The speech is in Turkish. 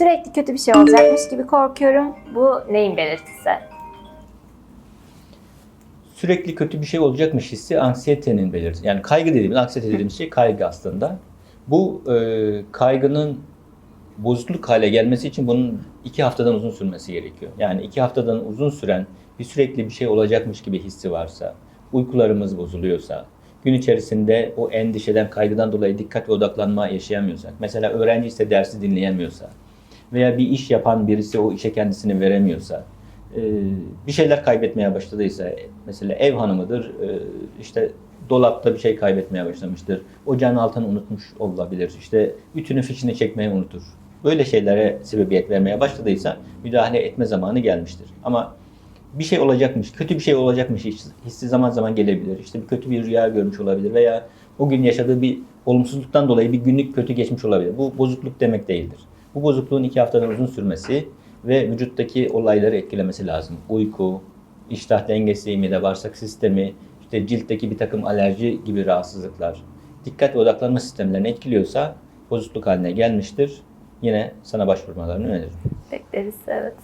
Sürekli kötü bir şey olacakmış gibi korkuyorum. Bu neyin belirtisi? Sürekli kötü bir şey olacakmış hissi anksiyetenin belirtisi. Yani kaygı dediğimiz, anksiyete dediğimiz şey kaygı aslında. Bu e, kaygının bozukluk hale gelmesi için bunun iki haftadan uzun sürmesi gerekiyor. Yani iki haftadan uzun süren bir sürekli bir şey olacakmış gibi hissi varsa, uykularımız bozuluyorsa, gün içerisinde o endişeden, kaygıdan dolayı dikkat ve odaklanma yaşayamıyorsak, mesela öğrenci ise dersi dinleyemiyorsa veya bir iş yapan birisi o işe kendisini veremiyorsa, e, bir şeyler kaybetmeye başladıysa, mesela ev hanımıdır, e, işte dolapta bir şey kaybetmeye başlamıştır, ocağın altını unutmuş olabilir, işte ütünün fişini çekmeyi unutur. Böyle şeylere sebebiyet vermeye başladıysa müdahale etme zamanı gelmiştir. Ama bir şey olacakmış, kötü bir şey olacakmış hissi zaman zaman gelebilir. İşte bir kötü bir rüya görmüş olabilir veya o gün yaşadığı bir olumsuzluktan dolayı bir günlük kötü geçmiş olabilir. Bu bozukluk demek değildir. Bu bozukluğun iki haftadan uzun sürmesi ve vücuttaki olayları etkilemesi lazım. Uyku, iştah dengesi, mide bağırsak sistemi, işte ciltteki bir takım alerji gibi rahatsızlıklar, dikkat ve odaklanma sistemlerini etkiliyorsa bozukluk haline gelmiştir. Yine sana başvurmalarını öneririm. Bekleriz evet.